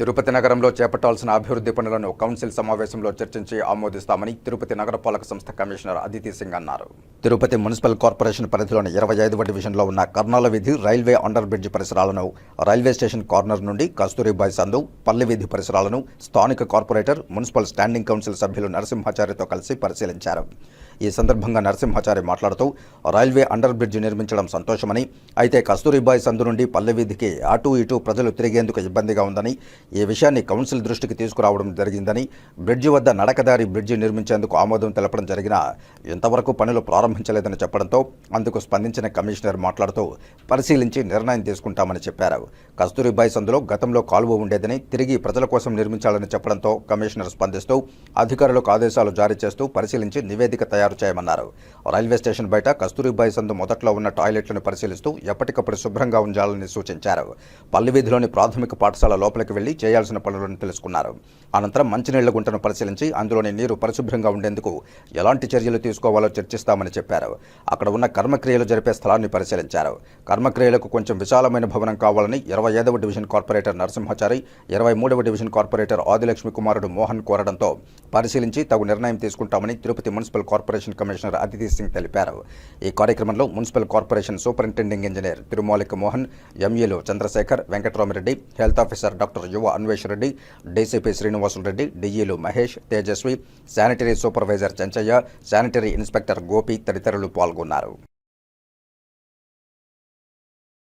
తిరుపతి నగరంలో చేపట్టాల్సిన అభివృద్ధి పనులను కౌన్సిల్ సమావేశంలో చర్చించి ఆమోదిస్తామని తిరుపతి నగరపాలక సంస్థ కమిషనర్ అదితి సింగ్ అన్నారు. తిరుపతి మున్సిపల్ కార్పొరేషన్ పరిధిలోని ఇరవై ఐదవ డివిజన్లో ఉన్న కర్నాల వీధి రైల్వే అండర్ బ్రిడ్జ్ పరిసరాలను రైల్వే స్టేషన్ కార్నర్ నుండి కస్తూరిబాయి సందు పల్లె వీధి పరిసరాలను స్థానిక కార్పొరేటర్ మున్సిపల్ స్టాండింగ్ కౌన్సిల్ సభ్యులు నరసింహాచార్యతో కలిసి పరిశీలించారు. ఈ సందర్భంగా నరసింహాచారి మాట్లాడుతూ రైల్వే అండర్ బ్రిడ్జ్ నిర్మించడం సంతోషమని అయితే కస్తూరిబాయి సందు నుండి పల్లె వీధికి అటు ఇటు ప్రజలు తిరిగేందుకు ఇబ్బందిగా ఉందని ఈ విషయాన్ని కౌన్సిల్ దృష్టికి తీసుకురావడం జరిగిందని బ్రిడ్జి వద్ద నడకదారి బ్రిడ్జి నిర్మించేందుకు ఆమోదం తెలపడం జరిగినా ఇంతవరకు పనులు ప్రారంభించలేదని చెప్పడంతో అందుకు స్పందించిన కమిషనర్ మాట్లాడుతూ పరిశీలించి నిర్ణయం తీసుకుంటామని చెప్పారు. కస్తూరిబాయి సందులో గతంలో కాలువ ఉండేదని తిరిగి ప్రజల కోసం నిర్మించాలని చెప్పడంతో కమిషనర్ స్పందిస్తూ అధికారులకు ఆదేశాలు జారీ చేస్తూ పరిశీలించి నివేదిక తయారు చేయమన్నారు. రైల్వే స్టేషన్ బయట కస్తూరిబాయి సందు మొదట్లో ఉన్న టాయిలెట్లను పరిశీలిస్తూ ఎప్పటికప్పుడు శుభ్రంగా ఉంచాలని సూచించారు. పల్లెవీధిలోని ప్రాథమిక పాఠశాల లోపలికి వెళ్ళి చేయాల్సిన పనులను తెలుసుకున్నారు. అనంతరం మంచినీళ్ళ గుంటను పరిశీలించి అందులోని నీరు పరిశుభ్రంగా ఉండేందుకు ఎలాంటి చర్యలు తీసుకోవాలో చర్చిస్తామని చెప్పారు. అక్కడ ఉన్న కర్మక్రియలు జరిపే స్థలాన్ని పరిశీలించారు. కర్మక్రియలకు కొంచెం విశాలమైన భవనం కావాలని ఇరవై ఐదవ డివిజన్ కార్పొరేటర్ నరసింహాచారి ఇరవై మూడవ డివిజన్ కార్పొరేటర్ ఆదిలక్ష్మి కుమారుడు మోహన్ కోరడంతో పరిశీలించి తగు నిర్ణయం తీసుకుంటామని Tirupati municipal corporation commissioner Aditi Singh తెలిపారు. ఈ కార్యక్రమంలో municipal corporation superintending engineer Tirumoulika Mohan ఎంఈలు Chandrasekhar Venkataramireddy health officer doctor Yuva Anvesh Reddy DCP Srinivasulareddy డిఈలు Mahesh Tejaswi sanitary supervisor Chenchaiah sanitary inspector Gopi తదితరులు పాల్గొన్నారు.